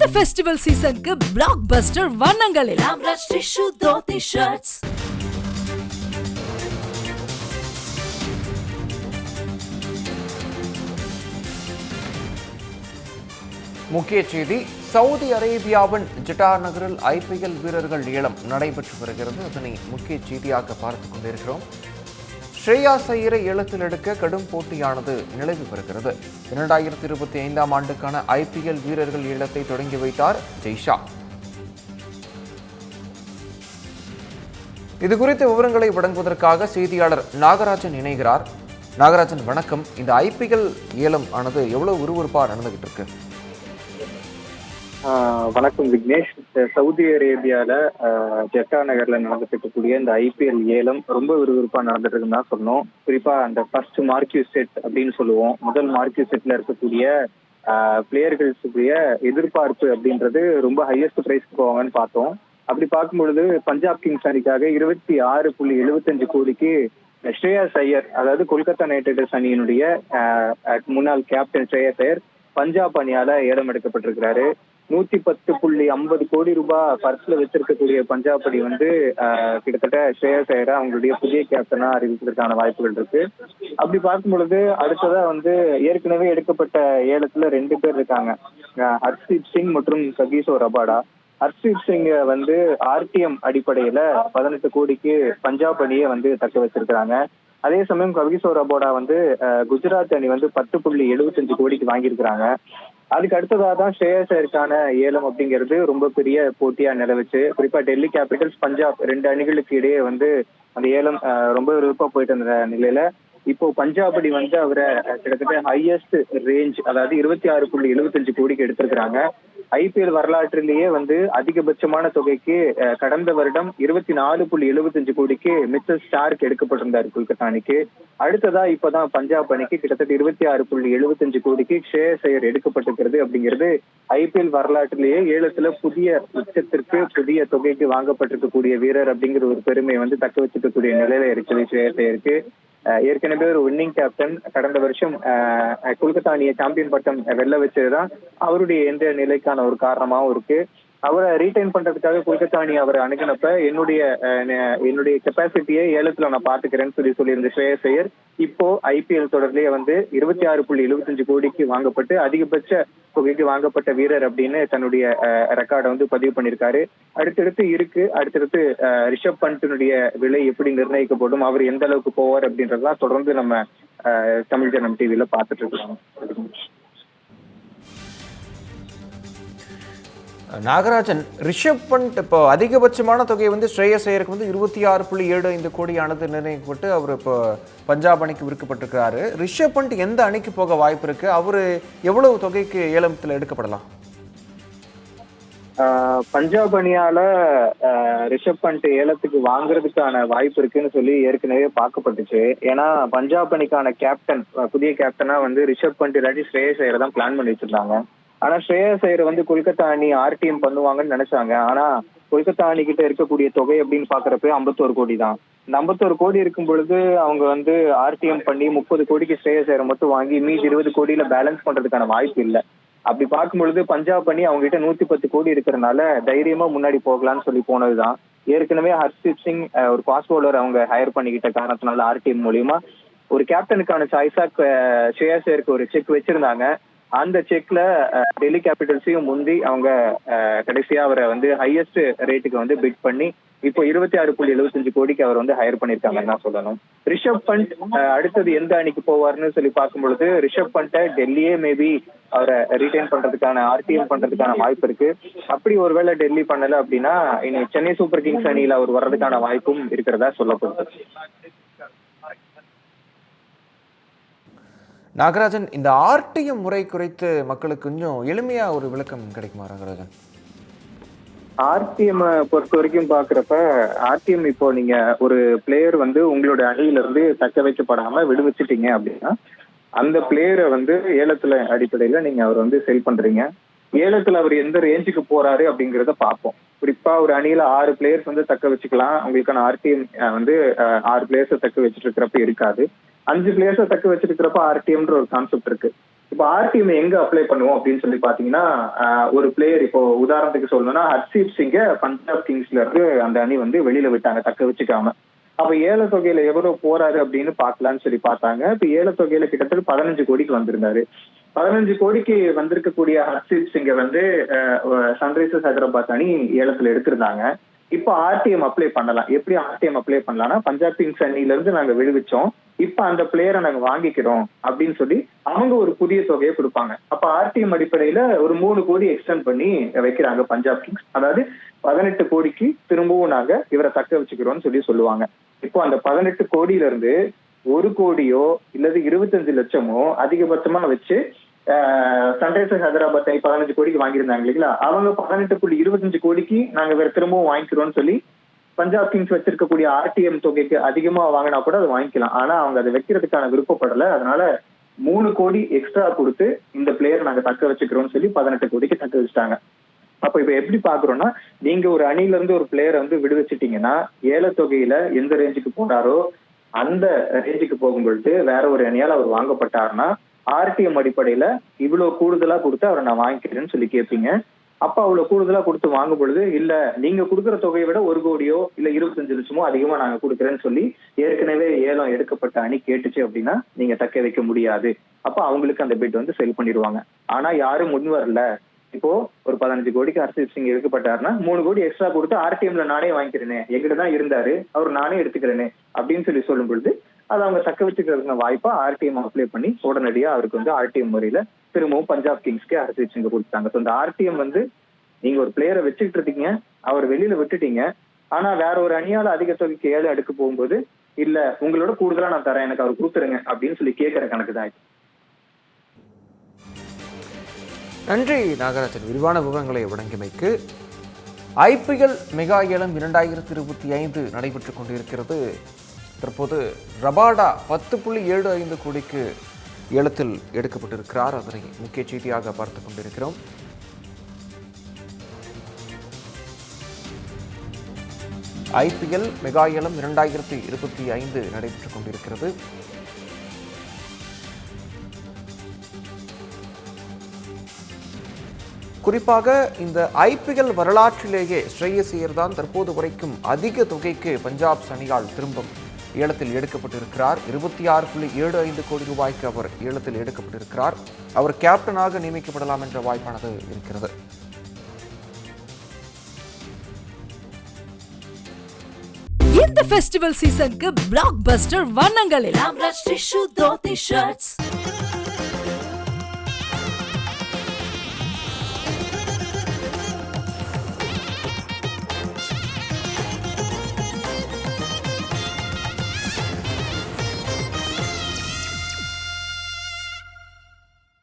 இந்த ஃபெஸ்டிவல் சீசனுக்கு பிளாக் பஸ்டர் வண்ணங்களில். ராம்ராஜ் டிஷ்யூ தோத்தி ஷர்ட்ஸ் முக்கிய செய்தி சவுதி அரேபியாவின் ஜிட்டா நகரில் ஐபிஎல் வீரர்கள் ஏலம் நடைபெற்று வருகிறது. அதனை முக்கிய செய்தியாக பார்த்து கொண்டிருக்கிறோம். ஸ்ரேயா சையரை ஏலத்தில் எடுக்க கடும் போட்டியானது நிலவி வருகிறது. இரண்டாயிரத்தி இருபத்தி ஐந்தாம் ஆண்டுக்கான ஐபிஎல் வீரர்கள் ஏலத்தை தொடங்கி வைத்தார் ஜெய்ஷா. இது குறித்த விவரங்களை வழங்குவதற்காக செய்தியாளர் நாகராஜன் இணைகிறார். நாகராஜன் வணக்கம். இந்த ஐபிஎல் ஏலம் ஆனது எவ்வளவு உருவறுப்பாக நடந்துகிட்டு இருக்கு? வணக்கம் விக்னேஷ். இந்த சவுதி அரேபியால ஜெட்டா நகர்ல நடந்துட்டு இருக்கக்கூடிய இந்த ஐபிஎல் ஏலம் ரொம்ப விறுவிறுப்பா நடந்துட்டு இருக்குன்னு தான் சொன்னோம் குறிப்பா அந்த ஃபர்ஸ்ட் மார்க்யூ செட் அப்படின்னு சொல்லுவோம். முதல் மார்க்யூ செட்ல இருக்கக்கூடிய பிளேயர்களுடைய எதிர்பார்ப்பு அப்படின்றது ரொம்ப ஹையஸ்ட் பிரைஸ்க்கு போவாங்கன்னு பார்த்தோம். அப்படி பார்க்கும்பொழுது பஞ்சாப் கிங்ஸ் அணிக்காக இருபத்தி ஆறு புள்ளி எழுபத்தஞ்சு கோடிக்கு ஸ்ரேயாஸ் ஐயர் அதாவது கொல்கத்தா நைட் ரைடர்ஸ் அணியினுடைய முன்னாள் கேப்டன் ஸ்ரேயாஸ் ஐயர் பஞ்சாப் அணியால ஏலம் எடுக்கப்பட்டிருக்கிறாரு. நூத்தி பத்து புள்ளி ஐம்பது கோடி ரூபாய் பர்ஸ்ல வச்சிருக்கக்கூடிய பஞ்சாப் அணி வந்து ஆஹ், கிட்டத்தட்ட ஸ்ரேயஸ் ஐயரை அவங்களுடைய புதிய கேப்டனா அறிவிப்பதற்கான வாய்ப்புகள் இருக்கு. அப்படி பார்க்கும் பொழுது அடுத்ததா வந்து ஏற்கனவே எடுக்கப்பட்ட ஏலத்துல ரெண்டு பேர் இருக்காங்க. ஆஹ், ஹர்ஷீப் சிங் மற்றும் சகீசோ ரபாடா. ஹர்ஷீப் சிங் வந்து ஆர்டிஎம் அடிப்படையில பதினெட்டு கோடிக்கு பஞ்சாப் அணியை வந்து தக்க வச்சிருக்கிறாங்க. அதே சமயம் கவிசோ ரபோடா வந்து குஜராத் அணி வந்து பத்து புள்ளி எழுபத்தஞ்சு கோடிக்கு வாங்கியிருக்கிறாங்க. அதுக்கு அடுத்ததாக தான் ஸ்ரேயஸ் ஏலம் அப்படிங்கிறது ரொம்ப பெரிய போட்டியா நிலவுச்சு. குறிப்பா டெல்லி கேபிட்டல்ஸ் பஞ்சாப் ரெண்டு அணிகளுக்கு இடையே வந்து அந்த ஏலம் ரொம்ப விருப்பா போயிட்டு இருந்த நிலையில இப்போ பஞ்சாப் அணி வந்து அவரை கிட்டத்தட்ட ஹையஸ்ட் ரேஞ்ச் அதாவது இருபத்தி ஆறு புள்ளி எழுபத்தஞ்சு கோடிக்கு எடுத்திருக்கிறாங்க. ஐபிஎல் வரலாற்றிலேயே வந்து அதிகபட்சமான தொகைக்கு கடந்த வருடம் இருபத்தி நாலு புள்ளி எழுபத்தஞ்சு கோடிக்கு மிச்சல் ஸ்டார்க் எடுக்கப்பட்டிருந்தார் கொல்கத்தா அணிக்கு அடுத்ததா இப்பதான் பஞ்சாப் அணிக்கு கிட்டத்தட்ட இருபத்தி ஆறு புள்ளி எழுபத்தஞ்சு கோடிக்கு ஷேர் செயர் எடுக்கப்பட்டிருக்கிறது அப்படிங்கிறது ஐபிஎல் வரலாற்றிலேயே ஏலத்துல புதிய உச்சத்திற்கு புதிய தொகைக்கு வாங்கப்பட்டிருக்கக்கூடிய வீரர் அப்படிங்கிற ஒரு பெருமையை வந்து தக்க வச்சுக்கக்கூடிய நிலையில இருக்குது ஷேர் ஏற்கனவே ஒரு வின்னிங் கேப்டன் கடந்த வருஷம் அஹ், கொல்கத்தா அணியை சாம்பியன் பட்டம் வெல்ல வச்சதுதான் அவருடைய எந்த நிலைக்கான ஒரு காரணமாவும் இருக்கு. அவரை ரீடைன் பண்றதுக்காக கொல்கத்தா அணி அவரை அணுகினப்ப என்னுடைய என்னுடைய கெப்பாசிட்டியை ஏலத்துல நான் பாத்துக்கிறேன்னு சொல்லி சொல்லியிருந்த ஸ்ரேயஸ் ஐயர் இப்போ ஐபிஎல் தொடர்லயே வந்து இருபத்தி ஆறு புள்ளி எழுபத்தஞ்சு கோடிக்கு வாங்கப்பட்டு அதிகபட்ச தொகைக்கு வாங்கப்பட்ட வீரர் அப்படின்னு தன்னுடைய ரெக்கார்டை வந்து பதிவு பண்ணியிருக்காரு. அடுத்தடுத்து இருக்கு அடுத்தடுத்து ரிஷப் பண்ட்டினுடைய விலை எப்படி நிர்ணயிக்கப்படும் அவர் எந்த அளவுக்கு போவார் அப்படின்றதெல்லாம் தொடர்ந்து நம்ம அஹ், தமிழ் ஜனம் டிவியில பாத்துட்டு இருக்கோம். நாகராஜன் ரிஷப் பண்ட் இப்போ அதிகபட்சமான தொகை வந்து ஸ்ரேயஸ் ஐயருக்கு வந்து இருபத்தி ஆறு புள்ளி ஏழு ஐந்து கோடியானது நிர்ணயிக்கப்பட்டு அவர் இப்போ பஞ்சாப் அணிக்கு விற்கப்பட்டிருக்கிறாரு. ரிஷப் பண்ட் எந்த அணிக்கு போக வாய்ப்பு இருக்கு? அவர் எவ்வளவு தொகைக்கு ஏலத்தில் எடுக்கப்படலாம்? ஆஹ் பஞ்சாப் அணியால ரிஷப் பண்ட் ஏலத்துக்கு வாங்குறதுக்கான வாய்ப்பு இருக்குன்னு சொல்லி ஏற்கனவே பார்க்கப்பட்டுச்சு. ஏன்னா பஞ்சாப் அணிக்கான கேப்டன் புதிய கேப்டனா வந்து ரிஷப் பண்ட் இல்லாட்டி ஸ்ரேயஸ் ஐயர் தான் பிளான் பண்ணி வச்சிருந்தாங்க. ஆனா ஸ்ரேயஸ் ஐயர் வந்து கொல்கத்தா அணி ஆர்டிஎம் பண்ணுவாங்கன்னு நினைச்சாங்க. ஆனா கொல்கத்தா அணி கிட்ட இருக்கக்கூடிய தொகை அப்படின்னு பாக்குறப்ப ஐம்பத்தோரு கோடி தான். இந்த ஐம்பத்தோரு கோடி இருக்கும் பொழுது அவங்க வந்து ஆர்டிஎம் பண்ணி முப்பது கோடிக்கு ஸ்ரேயஸ் ஐயரை மட்டும் வாங்கி மீதி இருபது கோடியில பேலன்ஸ் பண்றதுக்கான வாய்ப்பு இல்லை. அப்படி பார்க்கும் பொழுது பஞ்சாப் பண்ணி அவங்க கிட்ட நூத்தி பத்து கோடி இருக்கிறனால தைரியமா முன்னாடி போகலாம்னு சொல்லி போனதுதான். ஏற்கனவே ஹர்ஷீப் சிங் ஒரு பாஸ் பவுலர் அவங்க ஹையர் பண்ணிக்கிட்ட காரணத்தினால ஆர்டிஎம் மூலியமா ஒரு கேப்டனுக்கான சாய்ஸா ஸ்ரேயாசேருக்கு ஒரு செக் வச்சிருந்தாங்க. அந்த செக்ல டெல்லி கேபிட்டல்ஸையும் முந்தி அவங்க கடைசியா அவரை வந்து ஹையஸ்ட் ரேட்டுக்கு வந்து பிட் பண்ணி இப்போ இருபத்தி ஆறு புள்ளி எழுபத்தஞ்சு கோடிக்கு அவர் வந்து ஹையர் பண்ணிருக்காங்கன்னு தான் சொல்லணும். ரிஷப் பண்ட் அடுத்தது எந்த அணிக்கு போவார்னு சொல்லி பார்க்கும் பொழுது ரிஷப் பண்ட்டை டெல்லியே மேபி அவரை ரிட்டைன் பண்றதுக்கான ஆர்டிஎம் பண்றதுக்கான வாய்ப்பு இருக்கு. அப்படி ஒருவேளை டெல்லி பண்ணல அப்படின்னா இனி சென்னை சூப்பர் கிங்ஸ் அணியில அவர் வர்றதுக்கான வாய்ப்பும் இருக்கிறதா சொல்லப்படுது. நாகராஜன் இந்த ஆர்டிஎம் முறை குறித்து மக்களுக்கு கொஞ்சம் எளிமையா ஒரு விளக்கம் கிடைக்குமா நாகராஜன்? ஆர்டிஎம் பொறுத்த வரைக்கும் பாக்குறப்ப ஆர்டிஎம் இப்போ நீங்க ஒரு பிளேயர் வந்து உங்களோட அணியில இருந்து தக்க வைக்கப்படாம விடுவிச்சிட்டீங்க அப்படின்னா அந்த பிளேயரை வந்து ஏலத்துல அடிப்படையில நீங்க அவர் வந்து செல் பண்றீங்க. ஏலத்துல அவர் எந்த ரேஞ்சுக்கு போறாரு அப்படிங்கறத பார்ப்போம். குறிப்பா ஒரு அணியில ஆறு பிளேயர்ஸ் வந்து தக்க வச்சுக்கலாம். உங்களுக்கான ஆர்டிஎம் வந்து ஆறு பிளேயர்ஸை தக்க வச்சுட்டு இருக்கிறப்ப இருக்காது. அஞ்சு பிளேயர்ஸை தக்க வச்சிருக்கிறப்ப ஆர்டிஎம்ன்ற ஒரு கான்செப்ட் இருக்கு. இப்போ ஆர்டிஎம் எங்க அப்ளை பண்ணுவோம் அப்படின்னு சொல்லி பாத்தீங்கன்னா ஆஹ், ஒரு பிளேயர் இப்போ உதாரணத்துக்கு சொல்லணும்னா ஹர்ஷீப் சிங்க பஞ்சாப் கிங்ஸ்ல இருந்து அந்த அணி வந்து வெளியில விட்டாங்க தக்க வச்சுக்காம. அப்ப ஏல தொகையில எவ்வளவு போறாரு அப்படின்னு பாக்கலாம்னு சொல்லி பார்த்தாங்க. இப்ப ஏல தொகையில கிட்டத்தட்ட பதினஞ்சு கோடிக்கு வந்திருந்தாரு. பதினஞ்சு கோடிக்கு வந்திருக்கக்கூடிய ஹர்ஷீப் சிங்கை வந்து சன்ரைசர்ஸ் ஹைதராபாத் அணி ஏலத்துல எடுத்திருந்தாங்க. இப்போ ஆர்டிஎம் அப்ளை பண்ணலாம். எப்படி ஆர்டிஎம் அப்ளை பண்ணலாம்னா பஞ்சாப் கிங்ஸ் அணில இருந்து நாங்க விடுவிச்சோம். இப்ப அந்த பிளேயரை நாங்க வாங்கிக்கிறோம் அப்படின்னு சொல்லி அவங்க ஒரு புதிய தொகையை கொடுப்பாங்க. அப்ப ஆர்டிஎம் அடிப்படையில ஒரு மூணு கோடி எக்ஸ்டெண்ட் பண்ணி வைக்கிறாங்க பஞ்சாப் கிங்ஸ் அதாவது பதினெட்டு கோடிக்கு திரும்பவும் நாங்க இவரை தக்க வச்சுக்கிறோம்னு சொல்லி சொல்லுவாங்க. இப்போ அந்த பதினெட்டு கோடியில இருந்து ஒரு கோடியோ இல்லது இருபத்தஞ்சு லட்சமோ அதிகபட்சமா வச்சு சன்ரைசர் ஹைதராபாத் பதினஞ்சு கோடிக்கு வாங்கியிருந்தாங்க இல்லைங்களா? அவங்க பதினெட்டு புள்ளி இருபத்தஞ்சு கோடிக்கு நாங்க வேற திரும்பவும் வாங்கிக்கிறோம்னு சொல்லி பஞ்சாப் கிங்ஸ் வச்சிருக்கக்கூடிய ஆர்டிஎம் தொகைக்கு அதிகமா வாங்கினா கூட அதை வாங்கிக்கலாம். ஆனா அவங்க அதை வைக்கிறதுக்கான விருப்பப்படல. அதனால மூணு கோடி எக்ஸ்ட்ரா கொடுத்து இந்த பிளேயர் நாங்க தக்க வச்சுக்கிறோம்னு சொல்லி பதினெட்டு கோடிக்கு தக்க வச்சுட்டாங்க. அப்ப இப்ப எப்படி பாக்குறோம்னா நீங்க ஒரு அணில இருந்து ஒரு பிளேயரை வந்து விடுவிச்சிட்டீங்கன்னா ஏலத்தொகையில எந்த ரேஞ்சுக்கு போனாரோ அந்த ரேஞ்சுக்கு போகும்பொழுது வேற ஒரு அணியால் அவர் வாங்கப்பட்டாருன்னா ஆர்டிஎம் அடிப்படையில இவ்வளவு கூடுதலா கொடுத்து அவரை நான் வாங்கிக்கிறேன்னு சொல்லி கேட்பீங்க அப்ப அவ்வளவு கூடுதலா கொடுத்து வாங்கும் பொழுது இல்ல நீங்க கொடுக்குற தொகையை விட ஒரு கோடியோ இல்ல இருபத்தஞ்சு லட்சமோ அதிகமா நாங்க கொடுக்குறேன்னு சொல்லி ஏற்கனவே ஏலம் எடுக்கப்பட்ட அணி கேட்டுச்சு அப்படின்னா நீங்க தக்க வைக்க முடியாது. அப்ப அவங்களுக்கு அந்த பிட் வந்து செல் பண்ணிடுவாங்க. ஆனா யாரும் முன் வரல. இப்போ ஒரு பதினஞ்சு கோடிக்கு ஹர்ஷீப் சிங் எடுக்கப்பட்டாருன்னா மூணு கோடி எக்ஸ்ட்ரா கொடுத்து ஆர்டிஎம்ல நானே வாங்கிக்கிறேனே. எங்கிட்ட தான் இருந்தாரு. அவர் நானே எடுத்துக்கிறேனே. அப்படின்னு சொல்லி சொல்லும் பொழுது அதை அவங்க தக்க வச்சுக்கிறதுக்கு வாய்ப்பா ஆர்டிஎம் அப்ளை பண்ணி உடனடியா அவருக்கு வந்து ஆர்டிஎம் முறையில திரும்பவும் பஞ்சாப் கிங்ஸ்க்கு அரசு வச்சுங்க கொடுத்தாங்க ஸோ இந்த ஆர்டிஎம் வந்து நீங்க ஒரு பிளேயரை வச்சுக்கிட்டு இருக்கீங்க. அவர் வெளியில விட்டுட்டீங்க. ஆனா வேற ஒரு அணியால அதிக தொகைக்கு ஏழு அடுக்கு போகும்போது இல்ல உங்களோட கூடுதலா நான் தரேன். எனக்கு அவர் கொடுத்துருங்க. அப்படின்னு சொல்லி கேட்கற கணக்கு தான் நன்றி நாகராஜன். விரிவான விவரங்களை வழங்கியமைக்கு ஐபிஎல் மெகா ஏலம் இரண்டாயிரத்தி இருபத்தி ஐந்து நடைபெற்றுக் கொண்டிருக்கிறது. தற்போது ரபாடா பத்து புள்ளி ஏழு ஐந்து கோடிக்கு ஏலத்தில் எடுக்கப்பட்டிருக்கிறார். அதனை முக்கிய செய்தியாக பார்த்து கொண்டிருக்கிறோம். ஐபிஎல் மெகா ஏலம் இரண்டாயிரத்தி இருபத்தி ஐந்து நடைபெற்றுக் கொண்டிருக்கிறது. குறிப்பாக இந்த ஐபிஎல் வரலாற்றிலேயே ஸ்ரேயஸ் ஐயர் தான் தற்போது வரைக்கும் அதிக தொகைக்கு பஞ்சாப் அணியால் திரும்பும். ஏலத்தில் எடுக்கப்பட்டிருக்கிறார். இருபத்தி ஆறு புள்ளி ஏழு ஐந்து கோடி ரூபாய்க்கு அவர் ஏலத்தில் எடுக்கப்பட்டிருக்கிறார். அவர் கேப்டனாக நியமிக்கப்படலாம் என்ற வாய்ப்பானது இருக்கிறது. இந்த ஃபெஸ்டிவல் சீசனுக்கு பிளாக் பஸ்டர் வண்ணங்கள்